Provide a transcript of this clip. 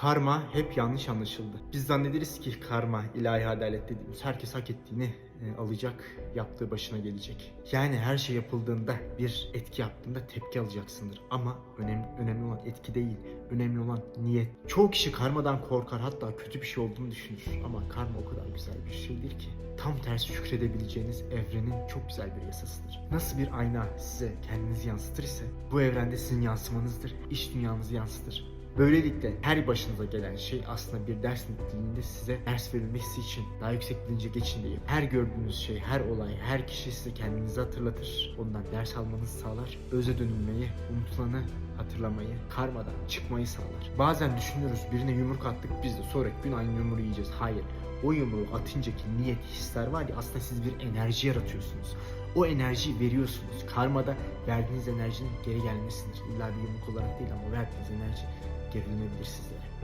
Karma hep yanlış anlaşıldı. Biz zannederiz ki karma, ilahi adalet dediğimiz herkes hak ettiğini e, alacak, yaptığı başına gelecek. Yani her şey yapıldığında, bir etki yaptığında tepki alacaksındır. Ama önemli, önemli olan etki değil, önemli olan niyet. Çoğu kişi karmadan korkar, hatta kötü bir şey olduğunu düşünür. Ama karma o kadar güzel bir şeydir ki. Tam tersi şükredebileceğiniz evrenin çok güzel bir yasasıdır. Nasıl bir ayna size kendinizi yansıtır ise bu evrende sizin yansımanızdır, iş dünyanızı yansıtır. Böylelikle her başınıza gelen şey aslında bir ders niteliğinde size ders verilmesi için daha yüksek bilince geçin diye. Her gördüğünüz şey, her olay, her kişi size kendinizi hatırlatır. Ondan ders almanızı sağlar. Öze dönülmeyi, unutulanı hatırlamayı, karmadan çıkmayı sağlar. Bazen düşünürüz birine yumruk attık biz de sonraki gün aynı yumruğu yiyeceğiz. Hayır. O yumruğu atıncaki niyet, hisler var ya aslında siz bir enerji yaratıyorsunuz. O enerjiyi veriyorsunuz. Karmada verdiğiniz enerjinin geri gelmesidir. İlla bir yumruk olarak değil ama verdiğiniz enerji geri dönebilir sizlere.